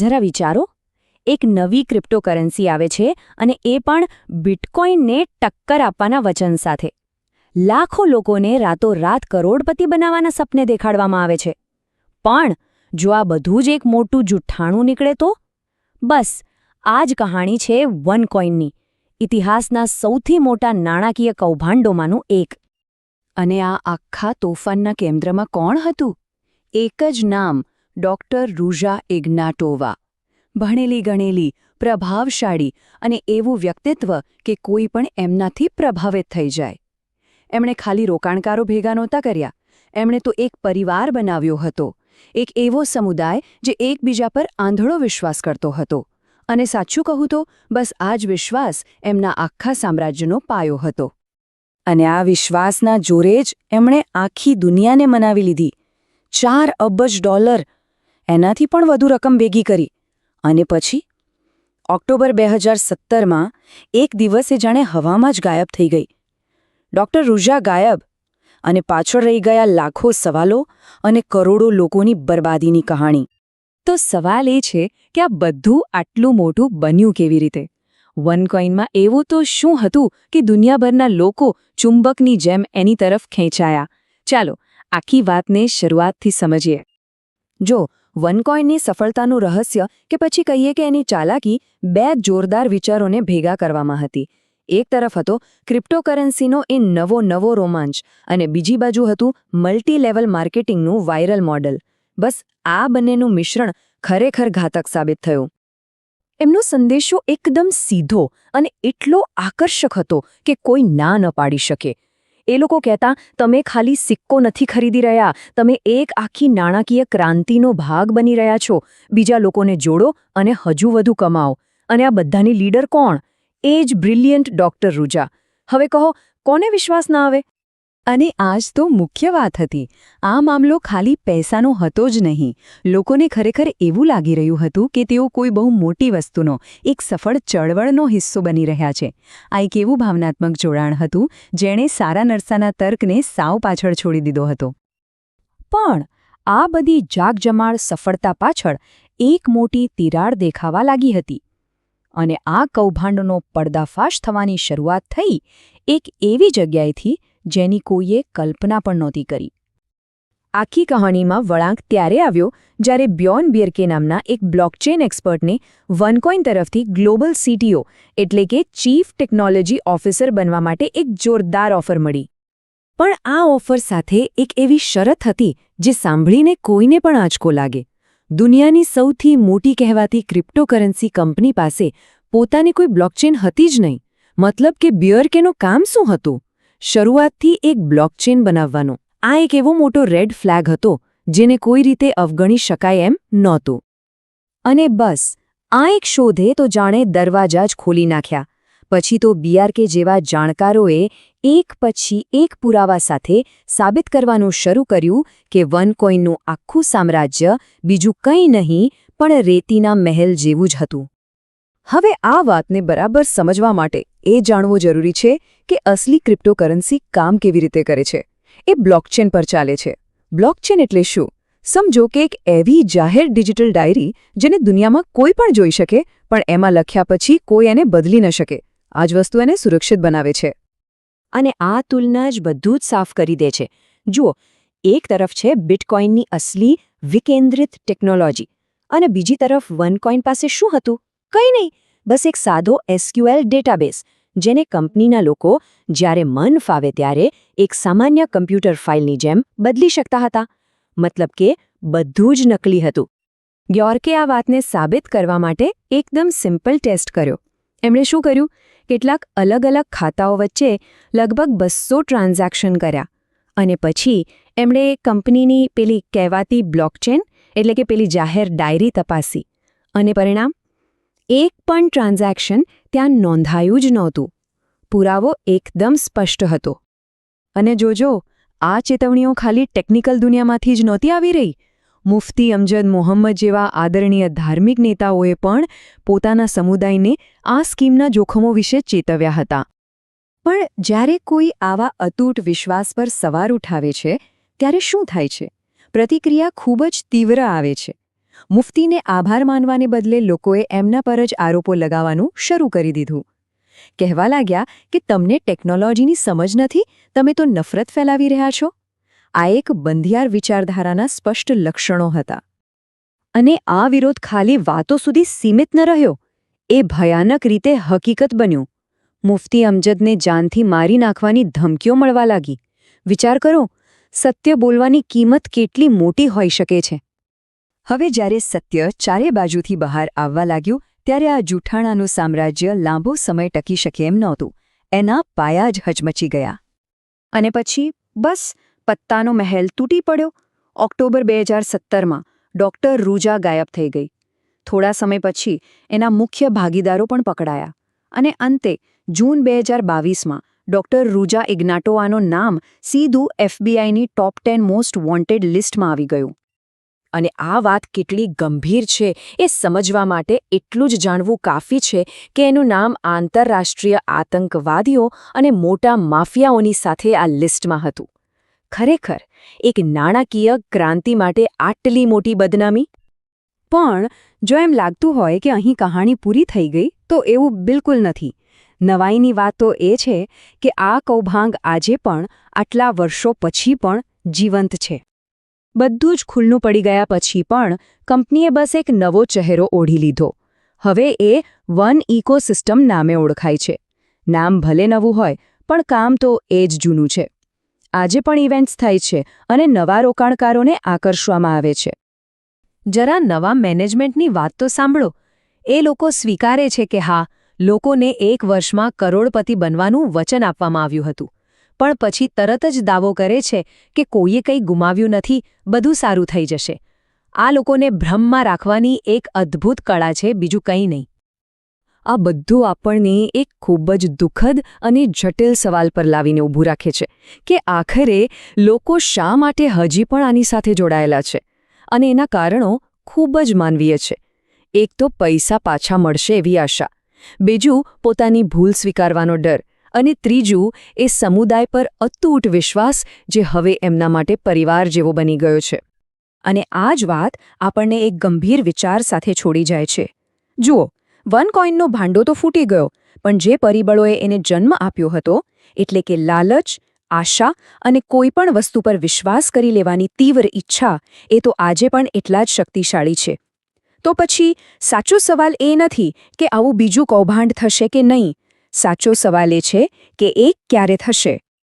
જરા વિચારો. એક નવી ક્રિપ્ટોકરન્સી આવે છે અને એ પણ બિટકોઇનને ટક્કર આપવાના વચન સાથે. લાખો લોકોને રાતોરાત કરોડપતિ બનાવવાના સપને દેખાડવામાં આવે છે. પણ જો આ બધું જ એક મોટું જુઠ્ઠાણું નીકળે તો? બસ, આ જ કહાણી છે વન કોઇનની ઇતિહાસના સૌથી મોટા નાણાકીય કૌભાંડોમાંનું એક. અને આ આખા તોફાનના કેન્દ્રમાં કોણ હતું? એક જ નામ ડોક્ટર રૂઝા ઇગ્નાટોવા. ભણેલી ગણેલી, પ્રભાવશાળી અને એવું વ્યક્તિત્વ કે કોઈ પણ એમનાથી પ્રભાવિત થઈ જાય. એમણે ખાલી રોકાણકારો ભેગા નહોતા કર્યા. એમણે તો એક પરિવાર બનાવ્યો હતો. એક એવો સમુદાય જે એકબીજા પર આંધળો વિશ્વાસ કરતો હતો. અને સાચું કહું તો, બસ આ જ વિશ્વાસ એમના આખા સામ્રાજ્યનો પાયો હતો. અને આ વિશ્વાસના જોરે જ એમણે આખી દુનિયાને મનાવી લીધી. ચાર અબજ ડોલર એનાથી પણ વધુ રકમ ભેગી કરી. અને પછી ઓક્ટોબર બે હજાર સત્તરમાં એક દિવસે જાણે હવામાં જ ગાયબ થઈ ગઈ. ડોક્ટર રૂઝા ગાયબ અને પાછળ રહી ગયા લાખો સવાલો અને કરોડો લોકોની બરબાદીની કહાણી. તો સવાલ એ છે કે આ બધું આટલું મોટું બન્યું કેવી રીતે? વનકોઇનમાં એવું તો શું હતું કે દુનિયાભરના લોકો ચુંબકની જેમ એની તરફ ખેંચાયા? ચાલો, આખી વાતને શરૂઆતથી સમજીએ. જો વનકોઇનની સફળતાનું રહસ્ય કે પછી કહીએ કે એની ચાલાકી બે જોરદાર વિચારોને ભેગા કરવામાં હતી. એક તરફ હતો ક્રિપ્ટોકરન્સીનો એ નવો નવો રોમાંચ અને બીજી બાજુ હતું મલ્ટી લેવલ માર્કેટિંગનું વાયરલ મોડલ. બસ આ બંનેનું મિશ્રણ ખરેખર ઘાતક સાબિત થયું. એમનો સંદેશો એકદમ સીધો અને એટલો આકર્ષક હતો કે કોઈ ના ન પાડી શકે. એ લોકો કહેતા, તમે ખાલી સિક્કો નથી ખરીદી રહ્યા. તમે એક આખી નાણાકીય ક્રાંતિનો ભાગ બની રહ્યા છો. બીજા લોકોને જોડો અને હજુ વધુ કમાઓ. અને આ બધાની લીડર કોણ? એ જ બ્રિલિયન્ટ ડોક્ટર રૂજા. હવે કહો, કોને વિશ્વાસ ના આવે? અને આજ તો મુખ્ય વાત હતી. આ મામલો ખાલી પૈસાનો હતો જ નહીં. લોકોને ખરેખર એવું લાગી રહ્યું હતું કે તેઓ કોઈ બહુ મોટી વસ્તુનો, એક સફળ ચળવળનો હિસ્સો બની રહ્યા છે. આ એક એવું ભાવનાત્મક જોડાણ હતું, જેણે સારા નરસાના તર્કને સાવ પાછળ છોડી દીધો હતો. પણ, આ બધી જાગજમાળ સફળતા પાછળ એક મોટી તિરાડ દેખાવા લાગી હતી. અને આ કૌભાંડનો પર્દાફાશ થવાની શરૂઆત થઈ એક એવી જગ્યાએથી જેની કોઈએ કલ્પના પણ નહોતી કરી. આખી કહાણીમાં વળાંક ત્યારે આવ્યો, જ્યારે બ્યોન બિયરકે નામના એક બ્લોકચેન એક્સપર્ટને વનકોઇન તરફથી ગ્લોબલ સીટીઓ, એટલે કે ચીફ ટેકનોલોજી ઓફિસર બનવા માટે એક જોરદાર ઓફર મળી. પણ આ ઓફર સાથે એક એવી શરત હતી, જે સાંભળીને કોઈને પણ આંચકો લાગે. દુનિયાની સૌથી મોટી કહેવાતી ક્રિપ્ટોકરન્સી કંપની પાસે પોતાની કોઈ બ્લોકચેન હતી જ નહીં. મતલબ કે બિયરકેનું કામ શું હતું? શરૂઆતથી એક બ્લોકચેન બનાવવાનો. આ એક એવો મોટો રેડ ફ્લેગ હતો, જેને કોઈ રીતે અવગણી શકાય એમ નહોતું. અને બસ, આ એક શોધે તો જાણે દરવાજા જ ખોલી નાખ્યા. પછી તો બીઆરકે જેવા જાણકારોએ એક પછી એક પુરાવા સાથે સાબિત કરવાનું શરૂ કર્યું કે વનકોઈનનું આખું સામ્રાજ્ય બીજું કંઈ નહીં, પણ રેતીના મહેલ જેવું જ હતું. હવે આ વાતને બરાબર સમજવા માટે એ જાણવું જરૂરી છે કે અસલી ક્રિપ્ટોકરન્સી કામ કેવી રીતે કરે છે? એ બ્લોકચેન પર ચાલે છે. બ્લોકચેન એટલે શું? સમજો કે એક એવી જાહેર ડિજિટલ ડાયરી જેને દુનિયામાં કોઈ પણ જોઈ શકે, પણ એમાં લખ્યા પછી કોઈ એને બદલી ન શકે. આ જ વસ્તુ એને સુરક્ષિત બનાવે છે. અને આ તુલના જ બધું જ સાફ કરી દે છે. જુઓ, એક તરફ છે બિટકોઇનની અસલી, વિકેન્દ્રિત ટેકનોલોજી. અને બીજી તરફ વનકોઇન પાસે શું હતું? કંઈ નહીં. બસ એક સાદો એસક્યુએલ ડેટાબેઝ. જેને કંપનીના લોકો જ્યારે મન ફાવે ત્યારે એક સામાન્ય કમ્પ્યુટર ફાઇલની જેમ બદલી શકતા હતા. મતલબ કે બધું જ નકલી હતું. ગ્યોર્કે આ વાતને સાબિત કરવા માટે એકદમ સિમ્પલ ટેસ્ટ કર્યો. એમણે શું કર્યું? કેટલાક અલગ અલગ ખાતાઓ વચ્ચે લગભગ બસો ટ્રાન્ઝેક્શન કર્યા. અને પછી એમણે કંપનીની પેલી કહેવાતી બ્લોકચેન એટલે કે પેલી જાહેર ડાયરી તપાસી. અને પરિણામ? એક પણ ટ્રાન્ઝેક્શન ત્યાં નોંધાયું જ નહોતું. પુરાવો એકદમ સ્પષ્ટ હતો. અને જોજો, આ ચેતવણીઓ ખાલી ટેકનિકલ દુનિયામાંથી જ નહોતી આવી રહી. મુફતી અમજદ મોહમ્મદ જેવા આદરણીય ધાર્મિક નેતાઓએ પણ પોતાના સમુદાયને આ સ્કીમના જોખમો વિશે ચેતવ્યા હતા. પણ જ્યારે કોઈ આવા અતૂટ વિશ્વાસ પર સવાર ઉઠાવે છે, ત્યારે શું થાય છે? પ્રતિક્રિયા ખૂબ જ તીવ્ર આવે છે. મુફતીને આભાર માનવાને બદલે લોકોએ એમના પર જ આરોપો લગાવવાનું શરૂ કરી દીધું. કહેવા લાગ્યા કે તમને ટેકનોલોજીની સમજ નથી? તમે તો નફરત ફેલાવી રહ્યા છો? આ એક બંધિયાર વિચારધારાના સ્પષ્ટ લક્ષણો હતા. અને આ વિરોધ ખાલી વાતો સુધી સીમિત ન રહ્યો. એ ભયાનક રીતે હકીકત બન્યું. મુફતી અમજદને જાનથી મારી નાખવાની ધમકીઓ મળવા લાગી. વિચાર કરો, સત્ય બોલવાની કિંમત કેટલી મોટી હોઈ શકે છે? હવે જ્યારે સત્ય ચારે બાજુથી બહાર આવવા લાગ્યું, ત્યારે આ જૂઠાણાનું સામ્રાજ્ય લાંબો સમય ટકી શકે એમ નહોતું. એના પાયા જ હચમચી ગયા. અને પછી, બસ, પત્તાનો મહેલ તૂટી પડ્યો. ઓક્ટોબર બે હજાર સત્તરમાં, ડોક્ટર રૂજા ગાયબ થઈ ગઈ. થોડા સમય પછી, એના મુખ્ય ભાગીદારો પણ પકડાયા. અને અંતે, જૂન બે હજાર બાવીસમાં, ડોક્ટર રૂજા ઇગ્નાટોવાનું નામ સીધું એફબીઆઈની ટોપ ટેન મોસ્ટ વોન્ટેડ લિસ્ટમાં આવી ગયું. અને આ વાત કેટલી ગંભીર છે એ સમજવા માટે એટલું જ જાણવું કાફી છે કે એનું નામ આંતરરાષ્ટ્રીય આતંકવાદીઓ અને મોટા માફિયાઓની સાથે આ લિસ્ટમાં હતું. ખરેખર, એક નાણાકીય ક્રાંતિ માટે આટલી મોટી બદનામી? પણ, જો એમ લાગતું હોય કે અહીં કહાણી પૂરી થઈ ગઈ, તો એવું બિલકુલ નથી. નવાઈની વાત તો એ છે કે આ કૌભાંગ આજે પણ, આટલા વર્ષો પછી પણ, જીવંત છે. બધું જ ખુલ્લું પડી ગયા પછી પણ કંપનીએ બસ એક નવો ચહેરો ઓઢી લીધો. હવે એ વન ઇકોસિસ્ટમ નામે ઓળખાય છે. નામ ભલે નવું હોય, પણ કામ તો એ જ જૂનું છે. આજે પણ ઇવેન્ટ્સ થાય છે અને નવા રોકાણકારોને આકર્ષવામાં આવે છે. જરા નવા મેનેજમેન્ટની વાત તો સાંભળો. એ લોકો સ્વીકારે છે કે હા, લોકોને એક વર્ષમાં કરોડપતિ બનવાનું વચન આપવામાં આવ્યું હતું. પણ પછી તરત જ દાવો કરે છે કે કોઈએ કંઈ ગુમાવ્યું નથી, બધું સારું થઈ જશે. આ લોકોને ભ્રમમાં રાખવાની એક અદ્ભુત કળા છે, બીજું કંઈ નહીં. આ બધું આપણને એક ખૂબ જ દુઃખદ અને જટિલ સવાલ પર લાવીને ઊભું રાખે છે કે આખરે લોકો શા માટે હજી પણ આની સાથે જોડાયેલા છે અને એના કારણો ખૂબ જ માનવીય છે. એક તો પૈસા પાછા મળશે એવી આશા. બીજું, પોતાની ભૂલ સ્વીકારવાનો ડર. અને ત્રીજું, એ સમુદાય પર અતૂટ વિશ્વાસ જે હવે એમના માટે પરિવાર જેવો બની ગયો છે. અને આ જ વાત આપણને એક ગંભીર વિચાર સાથે છોડી જાય છે. જુઓ, વન કોઈનનો ભાંડો તો ફૂટી ગયો, પણ જે પરિબળોએ એને જન્મ આપ્યો હતો, એટલે કે લાલચ, આશા અને કોઈપણ વસ્તુ પર વિશ્વાસ કરી લેવાની તીવ્ર ઈચ્છા, એ તો આજે પણ એટલા જ શક્તિશાળી છે. તો પછી સાચો સવાલ એ નથી કે આવું બીજું કૌભાંડ થશે કે નહીં સાચો સવાલ એ છે કે એ ક્યારે થશે?